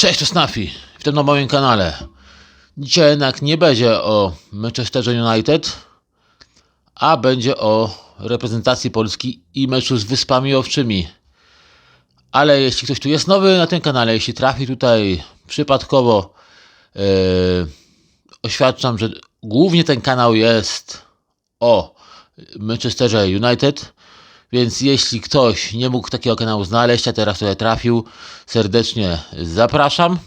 Cześć, to Snafi. Witam na moim kanale. Dzisiaj jednak nie będzie o Manchesterze United, a będzie o reprezentacji Polski i meczu z Wyspami Owczymi. Ale jeśli ktoś tu jest nowy na tym kanale, jeśli trafi tutaj przypadkowo, e, oświadczam, że głównie ten kanał jest o Manchesterze United. Więc jeśli ktoś nie mógł takiego kanału znaleźć, a teraz tutaj trafił, serdecznie zapraszam.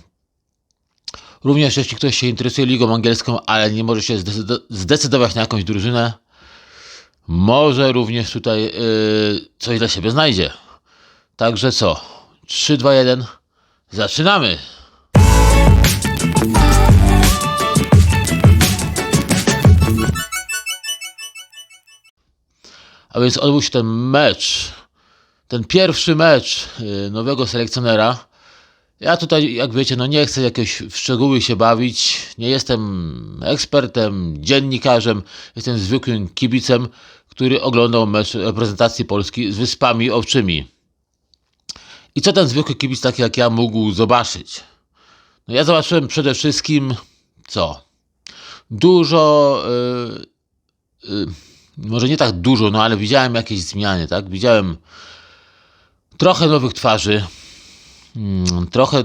Również jeśli ktoś się interesuje ligą angielską, ale nie może się zdecydo- zdecydować na jakąś drużynę, może również tutaj yy, coś dla siebie znajdzie. Także co? 3, 2, 1. Zaczynamy! A więc odbył się ten mecz, ten pierwszy mecz y, nowego selekcjonera. Ja tutaj, jak wiecie, no nie chcę jakieś w szczegóły się bawić. Nie jestem ekspertem, dziennikarzem. Jestem zwykłym kibicem, który oglądał mecz reprezentacji Polski z Wyspami Owczymi. I co ten zwykły kibic taki jak ja mógł zobaczyć? No ja zobaczyłem przede wszystkim co? Dużo... Yy, yy, może nie tak dużo, no ale widziałem jakieś zmiany, tak? Widziałem trochę nowych twarzy, mm, trochę,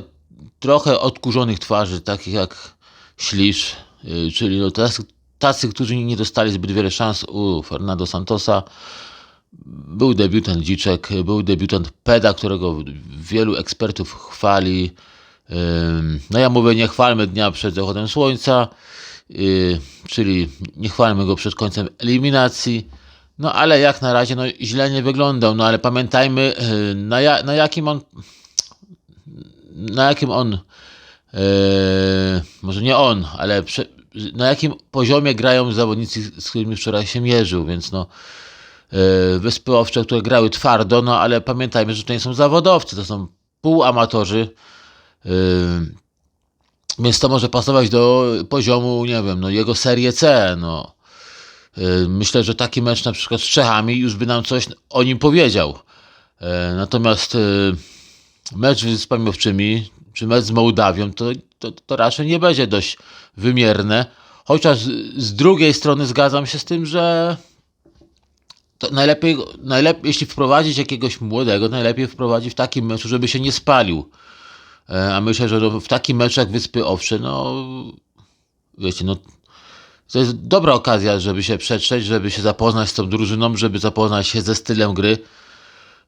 trochę odkurzonych twarzy, takich jak Ślisz, yy, czyli no tacy, tacy, którzy nie dostali zbyt wiele szans u Fernando Santosa. Był debiutant Dziczek, był debiutant Peda, którego wielu ekspertów chwali. No ja mówię, nie chwalmy dnia przed zachodem słońca, czyli nie chwalmy go przed końcem eliminacji. No ale jak na razie no, źle nie wyglądał, no ale pamiętajmy yy, na, ja, na jakim on na jakim on yy, może nie on, ale prze, na jakim poziomie grają zawodnicy, z którymi wczoraj się mierzył, więc no yy, Wyspy Owcze, które grały twardo, no ale pamiętajmy, że to nie są zawodowcy, to są półamatorzy. Yy, więc to może pasować do poziomu, nie wiem, no jego Serie C, no. Yy, Myślę, że taki mecz na przykład z Czechami już by nam coś o nim powiedział. Yy, Natomiast yy, mecz z Wyspami czy mecz z Mołdawią, to, to, to raczej nie będzie dość wymierne. Chociaż z, drugiej strony zgadzam się z tym, że najlepiej, najlepiej, jeśli wprowadzić jakiegoś młodego, najlepiej wprowadzić w takim meczu, żeby się nie spalił. E, A myślę, że w takim meczu jak Wyspy Owcze, no wiecie, no to jest dobra okazja, żeby się przetrzeć, żeby się zapoznać z tą drużyną, żeby zapoznać się ze stylem gry.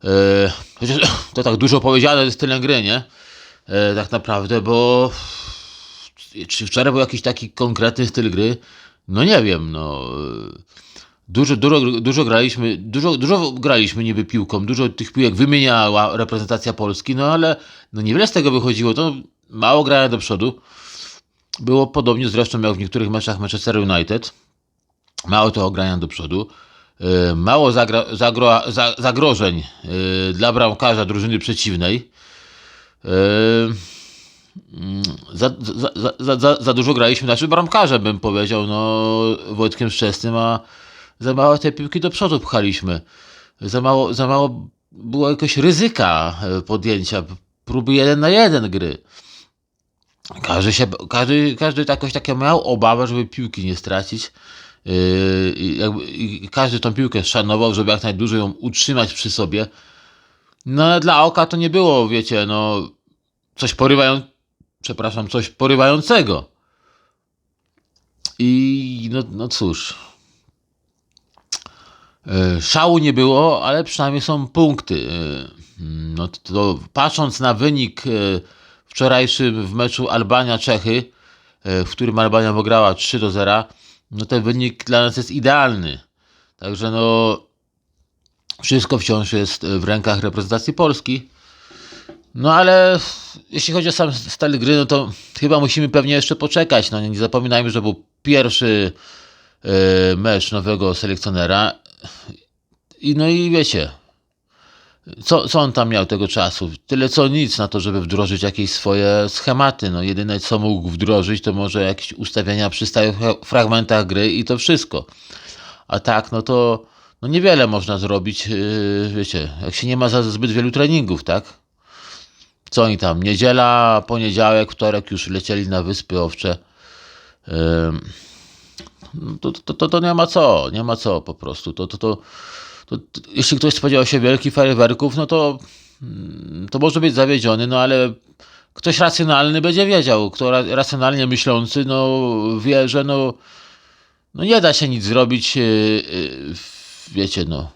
E, chociaż to tak dużo powiedziane ze stylem gry, nie? E, tak naprawdę, bo czy wczoraj był jakiś taki konkretny styl gry? No nie wiem, no. Dużo, dużo, dużo graliśmy, dużo, dużo graliśmy niby piłką, dużo tych piłek wymieniała reprezentacja Polski, no ale no niewiele z tego wychodziło, to mało grania do przodu. Było podobnie zresztą jak w niektórych meczach Manchester United. Mało tego grania do przodu. Yy, Mało zagra, zagro, za, zagrożeń yy, dla bramkarza drużyny przeciwnej. Yy, mm, za, za, za, za, za, dużo graliśmy, znaczy bramkarzem bym powiedział, no Wojtkiem Szczesnym, a za mało te piłki do przodu pchaliśmy. Za mało, za mało było jakoś ryzyka e, podjęcia, próby jeden na jeden gry. Każdy, się, każdy, każdy jakoś takie miał obawę, żeby piłki nie stracić. Yy, jakby, I każdy tą piłkę szanował, żeby jak najdłużej ją utrzymać przy sobie. No ale dla oka to nie było, wiecie, no coś porywają, przepraszam, coś porywającego. I no, no cóż, Szału nie było, ale przynajmniej są punkty. E, No to, patrząc na wynik e, wczorajszy w meczu Albania-Czechy, e, w którym Albania wygrała 3 do 0, no ten wynik dla nas jest idealny. Także no wszystko wciąż jest w rękach reprezentacji Polski. No ale jeśli chodzi o sam styl gry, no to chyba musimy pewnie jeszcze poczekać. No nie zapominajmy, że był pierwszy e, mecz nowego selekcjonera. I no i wiecie, co, co on tam miał tego czasu? Tyle co nic na to, żeby wdrożyć jakieś swoje schematy. No jedyne co mógł wdrożyć, to może jakieś ustawienia przy stałych fragmentach gry i to wszystko. A tak, no to no niewiele można zrobić, yy, wiecie, jak się nie ma za zbyt wielu treningów, tak? co oni tam, niedziela, poniedziałek, wtorek już lecieli na Wyspy Owcze. Ym, to, to, to, to nie ma co, nie ma co po prostu. To, to, to, to, to, jeśli ktoś spodziewał się wielkich fajerwerków, no to, mm, to może być zawiedziony, no ale ktoś racjonalny będzie wiedział, kto ra, racjonalnie myślący, no wie, że no, no nie da się nic zrobić, yy, yy, wiecie, no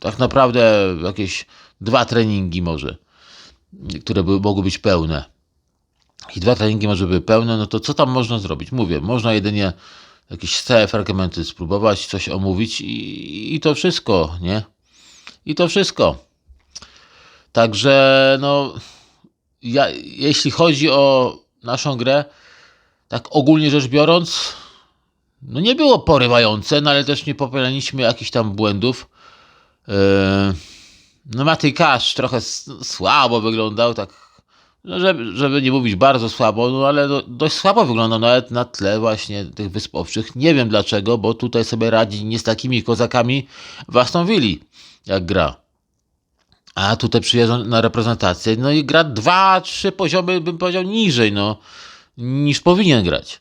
tak naprawdę jakieś dwa treningi może, które by, mogły być pełne. I dwa treningi może były pełne, no to co tam można zrobić? Mówię, można jedynie jakieś stałe fragmenty spróbować, coś omówić i, i to wszystko, nie? I to wszystko. Także, no, ja, jeśli chodzi o naszą grę, tak ogólnie rzecz biorąc, no nie było porywające, no ale też nie popełniliśmy jakichś tam błędów. Yy, no Matej Kasz trochę słabo wyglądał, tak, no żeby, żeby nie mówić bardzo słabo, no ale do, dość słabo wyglądał nawet na tle właśnie tych Wysp Owczych. Nie wiem dlaczego, bo tutaj sobie radzi nie z takimi kozakami w Aston Villa, jak gra. A tutaj przyjeżdża na reprezentację, no i gra dwa, trzy poziomy, bym powiedział, niżej, no, niż powinien grać.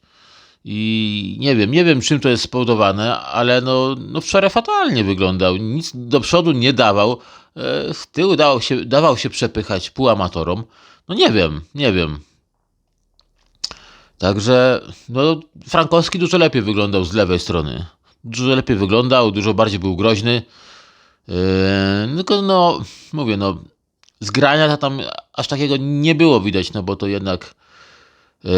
I nie wiem, nie wiem czym to jest spowodowane, ale no, no wczoraj fatalnie wyglądał. Nic do przodu nie dawał. E, W tył dawał się, dawał się przepychać półamatorom. No nie wiem, nie wiem. Także no, Frankowski dużo lepiej wyglądał z lewej strony. Dużo lepiej wyglądał, dużo bardziej był groźny. Yy, tylko no, mówię, no, zgrania tam aż takiego nie było widać, no bo to jednak yy,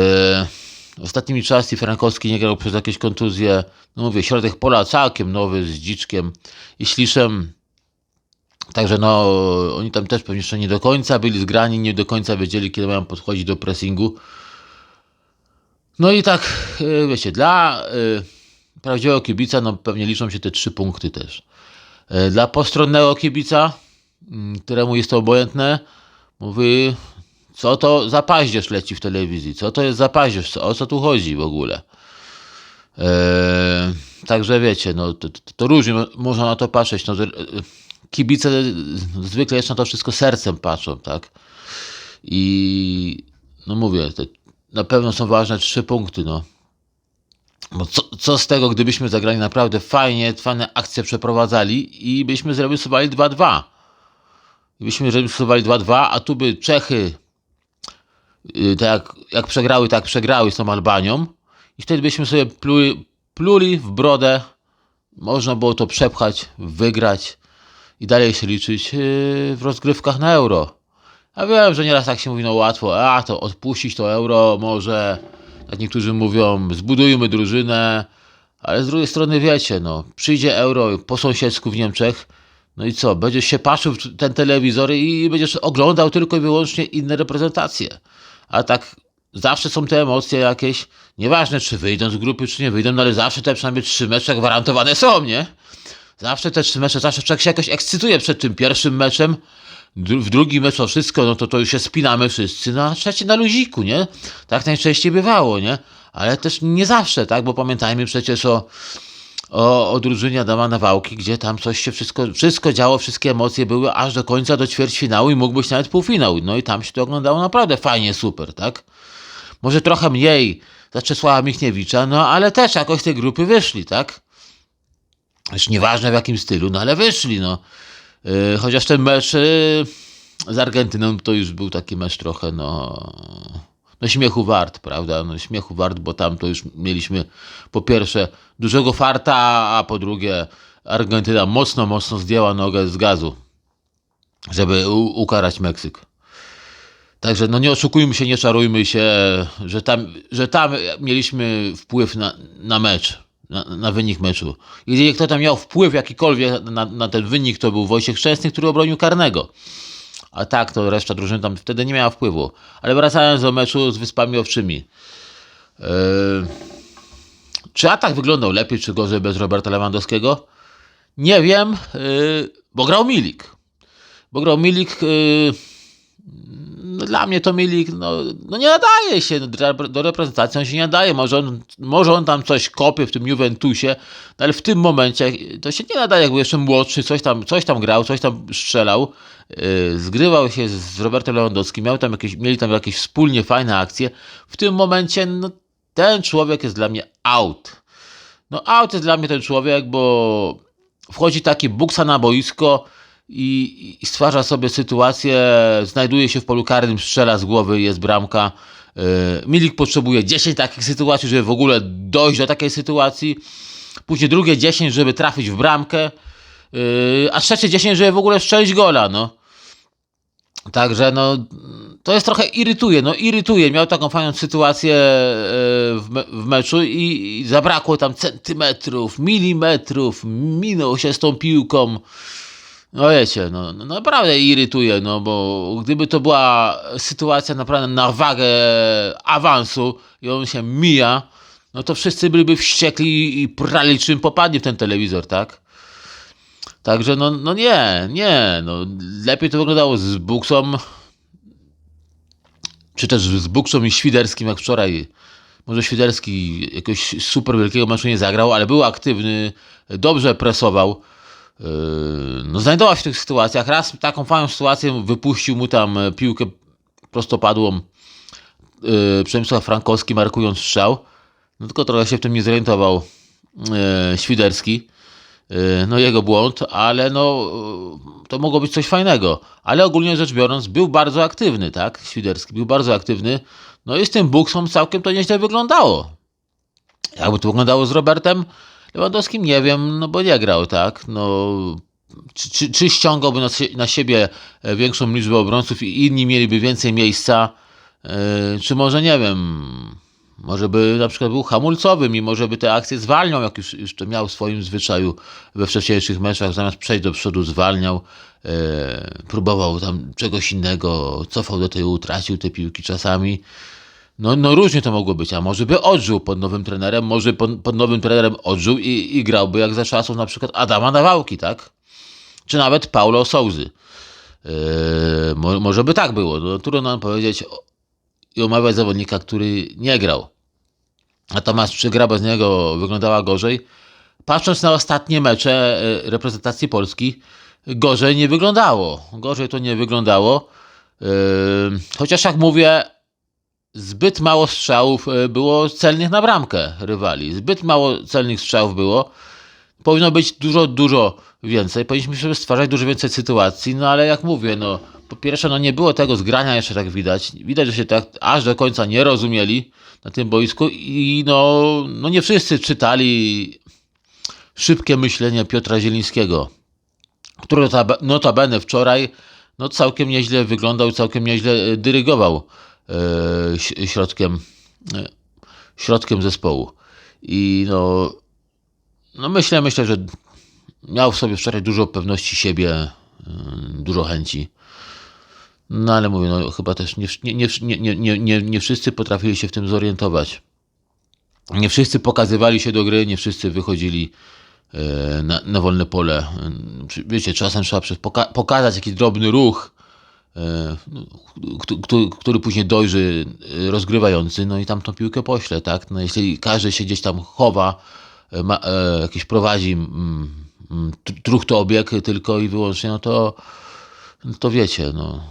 ostatnimi czasy Frankowski nie grał przez jakieś kontuzje. No mówię, środek pola całkiem nowy z Dziczkiem i Śliszem. Także no, oni tam też pewnie jeszcze nie do końca byli zgrani, nie do końca wiedzieli, kiedy mają podchodzić do pressingu. No i tak, yy, wiecie, dla yy, prawdziwego kibica, no pewnie liczą się te trzy punkty też. Yy, Dla postronnego kibica, mm, któremu jest to obojętne, mówi, co to za paździerz leci w telewizji, co to jest za paździerz, co, o co tu chodzi w ogóle. Eee, także wiecie, no to, to, to różnie mo- można na to patrzeć. No, e, kibice zwykle jeszcze na to wszystko sercem patrzą, tak? I no mówię, te, na pewno są ważne trzy punkty, no. Bo co, co z tego, gdybyśmy zagrali naprawdę fajnie, fajne akcje przeprowadzali i byśmy zremisowali 2-2. Gdybyśmy zremisowali 2-2, a tu by Czechy tak jak, jak przegrały, tak przegrały z tą Albanią i wtedy byśmy sobie pluli, pluli w brodę, można było to przepchać, wygrać i dalej się liczyć yy, w rozgrywkach na euro. Ja wiem, że nieraz tak się mówi, no łatwo, a to odpuścić to euro, może, tak niektórzy mówią, zbudujmy drużynę, ale z drugiej strony wiecie, no, przyjdzie euro po sąsiedzku w Niemczech, no i co, będziesz się patrzył w ten telewizor i będziesz oglądał tylko i wyłącznie inne reprezentacje. A tak zawsze są te emocje jakieś, nieważne czy wyjdą z grupy, czy nie wyjdą, no ale zawsze te przynajmniej trzy mecze gwarantowane są, nie? Zawsze te trzy mecze, zawsze człowiek się jakoś ekscytuje przed tym pierwszym meczem, w drugim meczu wszystko, no to to już się spinamy wszyscy, no a trzeci na luziku, nie? Tak najczęściej bywało, nie? Ale też nie zawsze, tak? Bo pamiętajmy przecież o, o, o drużynie Adama Nawałki, gdzie tam coś się wszystko, wszystko działo, wszystkie emocje były aż do końca, do ćwierćfinału i mógł być nawet półfinał. No i tam się to oglądało naprawdę fajnie, super, tak? Może trochę mniej za Czesława Michniewicza, no ale też jakoś te grupy wyszli, tak? Już nieważne w jakim stylu, no ale wyszli, no. Yy, chociaż ten mecz yy, z Argentyną to już był taki mecz trochę, no, no śmiechu wart, prawda? No śmiechu wart, bo tam to już mieliśmy po pierwsze dużego farta, a po drugie Argentyna mocno, mocno zdjęła nogę z gazu, żeby ukarać Meksyk. Także no nie oszukujmy się, nie czarujmy się, że tam, że tam mieliśmy wpływ na, na mecz, na, na wynik meczu. Jedynie kto tam miał wpływ jakikolwiek na, na ten wynik, to był Wojciech Szczęsny, który obronił karnego. A tak, to reszta drużyny tam wtedy nie miała wpływu. Ale wracając do meczu z Wyspami Owczymi. Yy, czy atak wyglądał lepiej, czy gorzej bez Roberta Lewandowskiego? Nie wiem, yy, bo grał Milik. Bo grał Milik, yy, dla mnie to Milik, no, no nie nadaje się no, do, reprezentacji, on się nie nadaje, może on, może on tam coś kopie w tym Juventusie, no, ale w tym momencie to się nie nadaje, jakby jeszcze młodszy, coś tam, coś tam grał, coś tam strzelał, yy, zgrywał się z Robertem Lewandowskim, miał tam jakieś, mieli tam jakieś wspólnie fajne akcje, w tym momencie no, ten człowiek jest dla mnie out. No out jest dla mnie ten człowiek, bo wchodzi taki buksa na boisko i, i stwarza sobie sytuację, znajduje się w polu karnym, strzela z głowy, jest bramka. Yy, Milik potrzebuje 10 takich sytuacji, żeby w ogóle dojść do takiej sytuacji. Później drugie 10, żeby trafić w bramkę. Yy, a trzecie 10, żeby w ogóle strzelić gola, no. Także no, to jest trochę irytuje, no irytuje. Miał taką fajną sytuację e, w, me, w meczu i, i zabrakło tam centymetrów, milimetrów, minął się z tą piłką. No wiecie, no, no naprawdę irytuje, no bo gdyby to była sytuacja naprawdę na wagę awansu i on się mija, no to wszyscy byliby wściekli i prali czym popadnie w ten telewizor, tak? Także no, no nie, nie, no lepiej to wyglądało z Buksą, czy też z Buksą i Świderskim, jak wczoraj. Może Świderski jakiegoś super wielkiego meczu nie zagrał, ale był aktywny, dobrze presował. Yy, No, znajdował się w tych sytuacjach. Raz taką fajną sytuację wypuścił mu tam piłkę prostopadłą yy, Przemysław Frankowski, markując strzał. No tylko trochę się w tym nie zorientował yy, Świderski. No jego błąd, ale no to mogło być coś fajnego. Ale ogólnie rzecz biorąc był bardzo aktywny, tak? Świderski był bardzo aktywny. No i z tym Buksą całkiem to nieźle wyglądało. Jakby to wyglądało z Robertem Lewandowskim, nie wiem, no bo nie grał, tak? No, czy, czy, czy ściągałby na, na siebie e, większą liczbę obrońców i inni mieliby więcej miejsca, yy, czy może nie wiem, może by na przykład był hamulcowym i może by te akcje zwalniał, jak już, już to miał w swoim zwyczaju we wcześniejszych meczach, zamiast przejść do przodu zwalniał, e, próbował tam czegoś innego, cofał do tyłu, tracił te piłki czasami. No, no różnie to mogło być, a może by odżył pod nowym trenerem, może pod, pod nowym trenerem odżył i, i grałby jak za czasów na przykład Adama Nawałki, tak? Czy nawet Paulo Souzy. Yy, mo, może by tak było, no, trudno nam powiedzieć i omawiać zawodnika, który nie grał. Natomiast czy gra bez niego wyglądała gorzej? Patrząc na ostatnie mecze e, reprezentacji Polski, gorzej nie wyglądało. Gorzej to nie wyglądało. Yy, Chociaż jak mówię, zbyt mało strzałów e, było celnych na bramkę rywali. Zbyt mało celnych strzałów było. Powinno być dużo, dużo więcej. Powinniśmy sobie stwarzać dużo więcej sytuacji, no ale jak mówię, no po pierwsze, no nie było tego zgrania jeszcze tak widać. Widać, że się tak aż do końca nie rozumieli na tym boisku i no, no nie wszyscy czytali szybkie myślenie Piotra Zielińskiego, który nota- notabene wczoraj no całkiem nieźle wyglądał, całkiem nieźle e, dyrygował środkiem, e, środkiem zespołu. I no, no myślę, myślę, że miał w sobie wczoraj dużo pewności siebie, e, dużo chęci. No ale mówię, no chyba też nie, nie, nie, nie, nie, nie, wszyscy potrafili się w tym zorientować. Nie wszyscy pokazywali się do gry, nie wszyscy wychodzili e, na, na wolne pole. E, Wiecie, czasem trzeba poka- pokazać jakiś drobny ruch, e, no, któ- któ- który później dojrzy e, rozgrywający, no i tam tą piłkę pośle, tak? No jeśli każdy się gdzieś tam chowa, e, ma, jakiś prowadzi mm, mm, tr- truchto obieg tylko i wyłącznie, no to, to wiecie, no,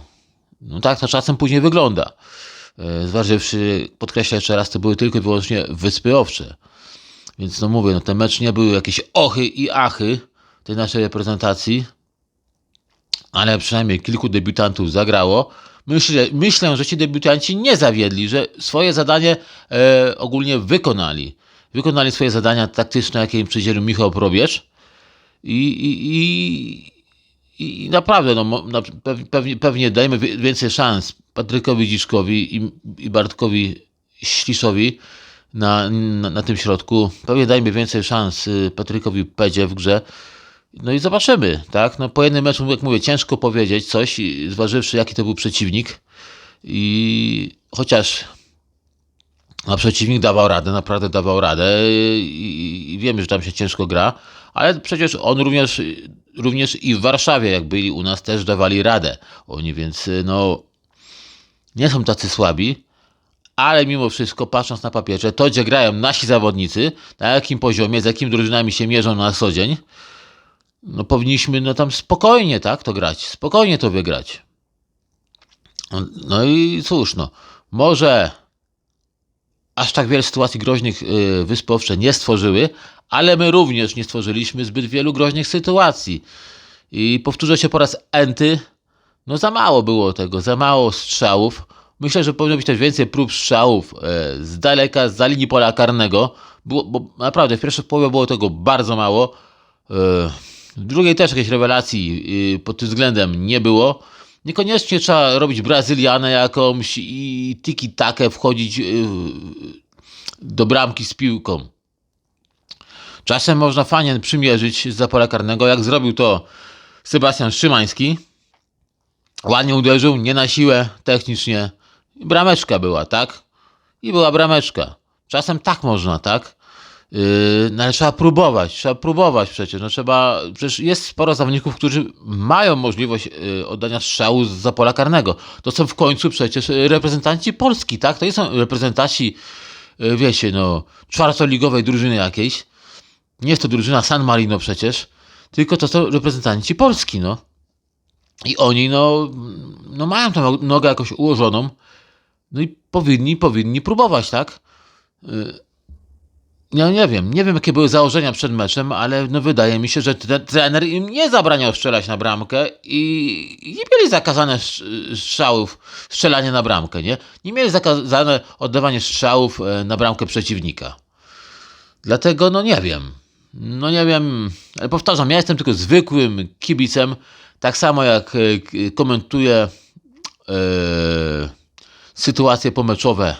no tak to czasem później wygląda. Zważywszy, podkreślę jeszcze raz, to były tylko i wyłącznie wyspy owcze. Więc no mówię, no ten mecz nie były jakieś ochy i achy tej naszej reprezentacji, ale przynajmniej kilku debiutantów zagrało. Myślę, myślę, że ci debiutanci nie zawiedli, że swoje zadanie e, ogólnie wykonali. Wykonali swoje zadania taktyczne, jakie im przydzielił Michał Probierz. I, i, i, i naprawdę, no, pewnie, pewnie dajmy więcej szans Patrykowi Dziczkowi i, i Bartkowi Ślisowi na, na, na tym środku. Pewnie dajmy więcej szans y, Patrykowi Pedzie w grze. No i zobaczymy, tak? No po jednym meczu, jak mówię, ciężko powiedzieć coś, zważywszy jaki to był przeciwnik. I chociaż a przeciwnik dawał radę, naprawdę dawał radę i, i wiemy, że tam się ciężko gra, ale przecież on również, również i w Warszawie, jak byli u nas, też dawali radę oni, więc no nie są tacy słabi, ale mimo wszystko, patrząc na papierze, to gdzie grają nasi zawodnicy, na jakim poziomie, z jakimi drużynami się mierzą na co dzień, no powinniśmy no tam spokojnie, tak, to grać, spokojnie to wygrać. No i cóż, no, może aż tak wiele sytuacji groźnych yy, Wyspy Owcze nie stworzyły, ale my również nie stworzyliśmy zbyt wielu groźnych sytuacji. I powtórzę się po raz enty, no za mało było tego, za mało strzałów. Myślę, że powinno być też więcej prób strzałów e, z daleka, za linii pola karnego, było, bo naprawdę w pierwszej połowie było tego bardzo mało. Drugiej też jakiejś rewelacji e, pod tym względem nie było. Niekoniecznie trzeba robić Brazylianę jakąś i tiki-takę wchodzić e, do bramki z piłką. Czasem można fajnie przymierzyć z pola karnego, jak zrobił to Sebastian Szymański. Ładnie uderzył, nie na siłę, technicznie. Brameczka była, tak? I była brameczka. Czasem tak można, tak? Yy, no ale trzeba próbować, trzeba próbować przecież. No trzeba, przecież jest sporo zawodników, którzy mają możliwość yy, oddania strzału z pola karnego. To są w końcu przecież reprezentanci Polski, tak? To nie są reprezentanci, yy, wiecie, no, czwartoligowej drużyny jakiejś. Nie jest to drużyna San Marino przecież, tylko to są reprezentanci Polski, no. I oni, no, no mają tę nogę jakoś ułożoną, no i powinni, powinni próbować, tak? Ja nie wiem, nie wiem jakie były założenia przed meczem, ale no wydaje mi się, że ten trener im nie zabraniał strzelać na bramkę i nie mieli zakazane strzałów, strzelanie na bramkę, nie? Nie mieli zakazane oddawanie strzałów na bramkę przeciwnika. Dlatego, no nie wiem. No nie wiem, ale powtarzam, ja jestem tylko zwykłym kibicem, tak samo jak komentuję e, sytuacje pomeczowe e,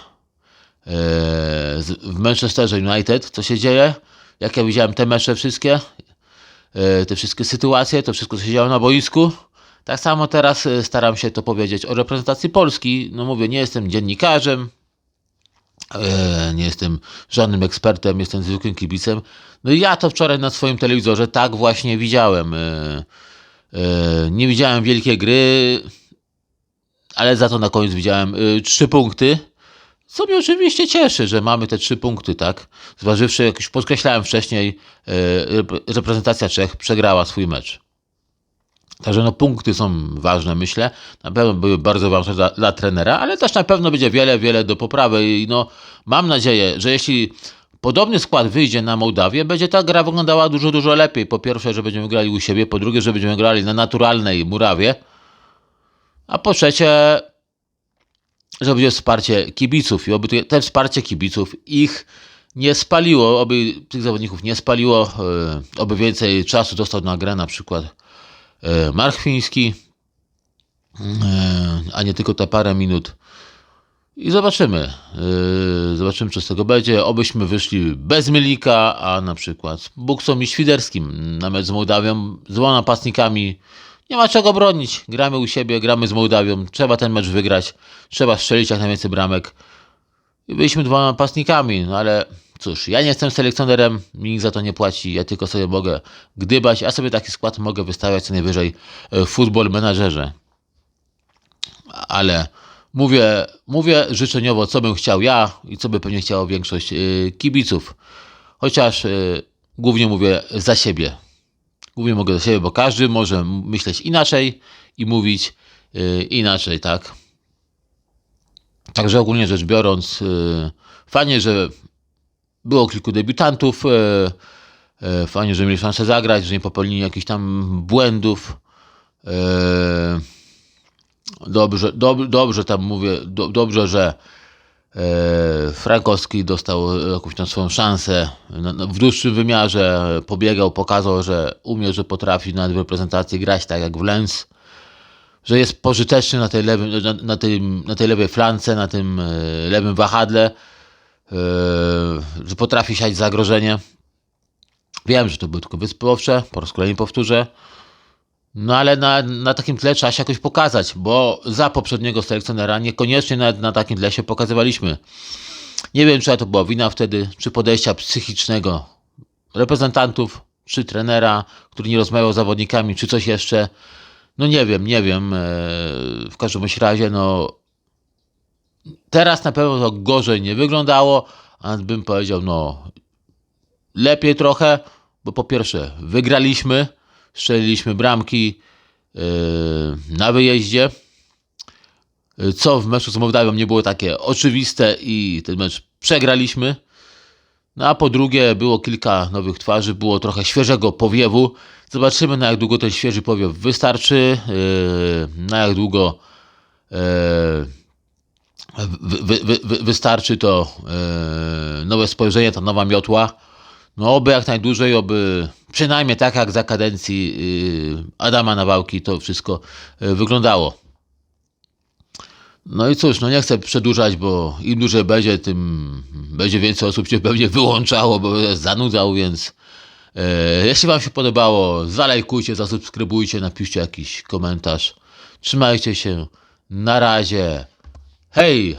w Manchesterze United, co się dzieje, jak ja widziałem te mecze wszystkie, e, te wszystkie sytuacje, to wszystko, co się działo na boisku. Tak samo teraz staram się to powiedzieć o reprezentacji Polski. No mówię, nie jestem dziennikarzem, nie jestem żadnym ekspertem, jestem zwykłym kibicem. No i ja to wczoraj na swoim telewizorze tak właśnie widziałem. Nie widziałem wielkiej gry, ale za to na koniec widziałem trzy punkty. Co mnie oczywiście cieszy, że mamy te trzy punkty, tak? Zważywszy, jak już podkreślałem wcześniej, reprezentacja Czech przegrała swój mecz. Także no punkty są ważne, myślę. Na pewno były bardzo ważne dla, dla, trenera, ale też na pewno będzie wiele, wiele do poprawy. I no, mam nadzieję, że jeśli podobny skład wyjdzie na Mołdawię, będzie ta gra wyglądała dużo, dużo lepiej. Po pierwsze, że będziemy grali u siebie, po drugie, że będziemy grali na naturalnej murawie, a po trzecie, że będzie wsparcie kibiców i oby te wsparcie kibiców ich nie spaliło, oby tych zawodników nie spaliło, oby więcej czasu dostał na grę na przykład Marchwiński, a nie tylko te parę minut. I zobaczymy. Zobaczymy, co z tego będzie. Obyśmy wyszli bez Mylika, a na przykład z Buksą i Świderskim na z Mołdawią, z napastnikami. Nie ma czego bronić. Gramy u siebie, gramy z Mołdawią. Trzeba ten mecz wygrać. Trzeba strzelić jak najwięcej bramek. I byliśmy dwoma napastnikami, no ale Cóż, ja nie jestem selekcjonerem, mi nikt za to nie płaci, ja tylko sobie mogę gdybać, a sobie taki skład mogę wystawiać co najwyżej w futbol menadżerze. Ale mówię, mówię życzeniowo, co bym chciał ja i co by pewnie chciało większość kibiców. Chociaż głównie mówię za siebie. Głównie mogę za siebie, bo każdy może myśleć inaczej i mówić inaczej, tak? Także ogólnie rzecz biorąc, fajnie, że było kilku debiutantów. E, e, fajnie, że mieli szansę zagrać, że nie popełnili jakichś tam błędów. E, dobrze, dob, dobrze tam mówię, do, dobrze, że Frankowski dostał jakąś tam swoją szansę na, na, w dłuższym wymiarze. Pobiegał, pokazał, że umie, że potrafi w reprezentacji grać tak jak w Lens. Że jest pożyteczny na tej, lewy, na, na, tym, na tej lewej flance, na tym e, lewym wahadle że potrafi siać zagrożenie. Wiem, że to były tylko wyspy owcze, po raz kolejny powtórzę. No ale na, na takim tle trzeba się jakoś pokazać, bo za poprzedniego selekcjonera niekoniecznie na, na takim tle się pokazywaliśmy. Nie wiem, czy to była wina wtedy, czy podejścia psychicznego reprezentantów, czy trenera, który nie rozmawiał z zawodnikami, czy coś jeszcze. No nie wiem, nie wiem. W każdym razie, no teraz na pewno to gorzej nie wyglądało, a bym powiedział, no lepiej trochę, bo po pierwsze wygraliśmy, strzeliliśmy bramki yy, na wyjeździe, yy, co w meczu z Mołdawią nie było takie oczywiste i ten mecz przegraliśmy. No a po drugie było kilka nowych twarzy, było trochę świeżego powiewu. Zobaczymy na jak długo ten świeży powiew wystarczy, yy, na jak długo yy, wy, wy, wy, wystarczy to yy, nowe spojrzenie, ta nowa miotła. No oby jak najdłużej, oby przynajmniej tak jak za kadencji yy, Adama Nawałki to wszystko yy, wyglądało. No i cóż, no nie chcę przedłużać, bo im dłużej będzie, tym będzie więcej osób się pewnie wyłączało, bo zanudzał, więc e, jeśli Wam się podobało, zalajkujcie, zasubskrybujcie, napiszcie jakiś komentarz. Trzymajcie się. Na razie. Hej!